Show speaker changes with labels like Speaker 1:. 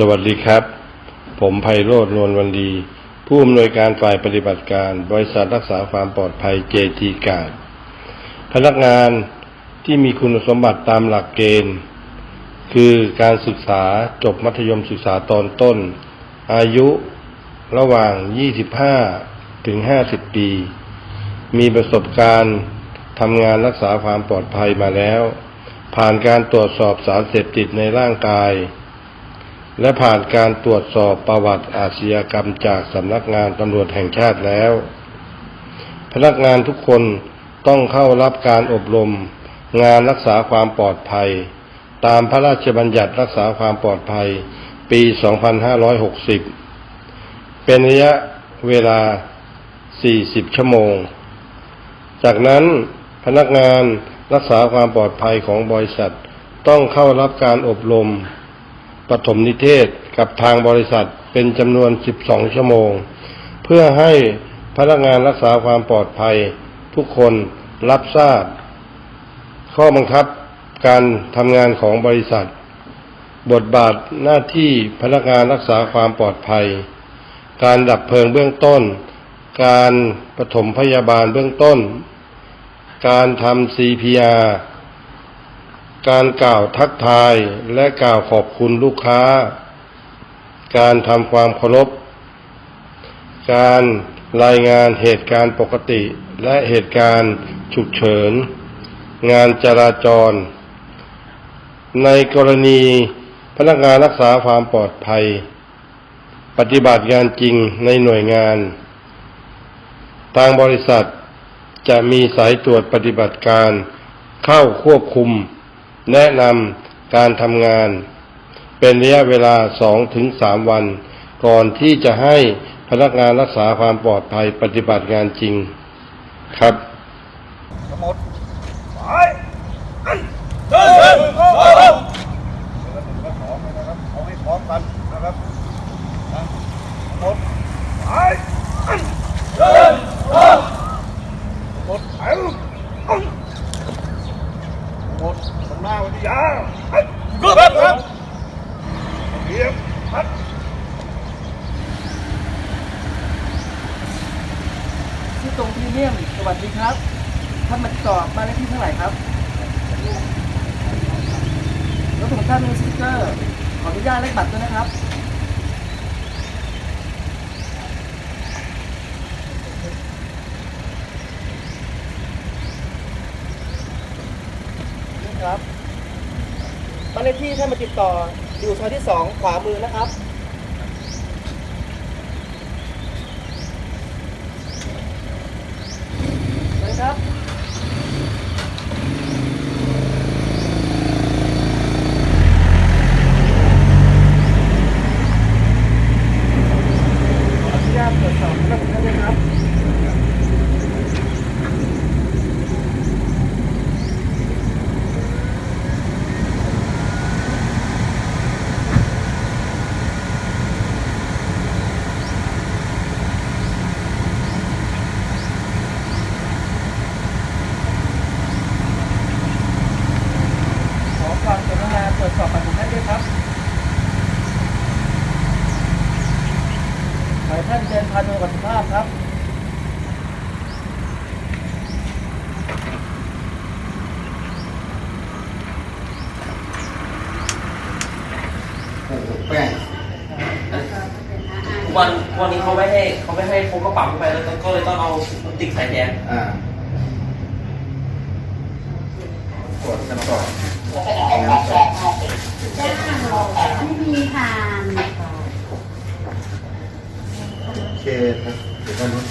Speaker 1: สวัสดีครับ ผมไพโรจน์นวลวันดี ผู้อำนวยการฝ่ายปฏิบัติการ บริษัทรักษาความปลอดภัย JT การ พนักงานที่มีคุณสมบัติตามหลักเกณฑ์ คือการศึกษาจบมัธยมศึกษาตอนต้น อายุระหว่าง 25 ถึง 50 ปี มีประสบการณ์ทำงานรักษาความปลอดภัยมาแล้ว ผ่านการตรวจสอบสารเสพติดในร่างกาย และผ่านการตรวจสอบประวัติอาชญากรรมจากสำนักงานตำรวจแห่งชาติแล้ว พนักงานทุกคนต้องเข้ารับการอบรม งานรักษาความปลอดภัย ตามพระราชบัญญัติรักษาความปลอดภัย ปี 2560 เป็นระยะเวลา 40 ชั่วโมง จากนั้นพนักงานรักษาความปลอดภัยของบริษัท ต้องเข้ารับการอบรม ปฐมนิเทศกับทางบริษัทเป็นจำนวน 12 ชั่วโมง เพื่อให้พนักงานรักษาความปลอดภัย ทุกคนรับทราบ ข้อบังคับการทำงานของบริษัท บทบาทหน้าที่พนักงานรักษาความปลอดภัย การดับเพลิงเบื้องต้น การปฐมพยาบาลเบื้องต้น การทำ CPR การกล่าวทักทายและกล่าวขอบคุณลูกค้า การทำความเคารพ การรายงานเหตุการณ์ปกติและเหตุการณ์ฉุกเฉิน งานจราจร ในกรณีพนักงานรักษาความปลอดภัย ปฏิบัติงานจริงในหน่วยงาน ทางบริษัทจะมีสายตรวจปฏิบัติการเข้าควบคุม แนะนำการทำงาน เป็นระยะเวลา2-3วัน ก่อนที่จะให้พนักงานรักษาความปลอดภัยปฏิบัติงานจริงครับ
Speaker 2: หมดไปเดินเดินเองนะครับเอาให้พร้อมกันนะครับหมดไปเดินเดินหมดไปทั้ง หมดตรงหน้าวันที่ยาเกือบครับเรียบฮัด
Speaker 3: ที่ตรงพรีเมียมสวัสดีครับท่านมาติดต่อบ้านเลขที่เท่าไหร่ครับรถของท่านมีสติ๊กเกอร์ขออนุญาตเลขบัตรด้วยนะครับ นี่ ครับบ้านเลขที่ท่านมาติดต่ออยู่ซอยที่สองขวามือนะครับายท่านเดินพาดูกับสุภาพครับโอ้โห
Speaker 4: แป้ง
Speaker 5: วันวันนี้เขาไม่ให้เขาไม่ให้พกกระเป๋าเข้าไปแล้วก็เลยต้องเอาพลาติกใส่แทน
Speaker 4: อ่ากดกันก่อน ไม่มีทาง เคนะเดี๋ยวกันนะ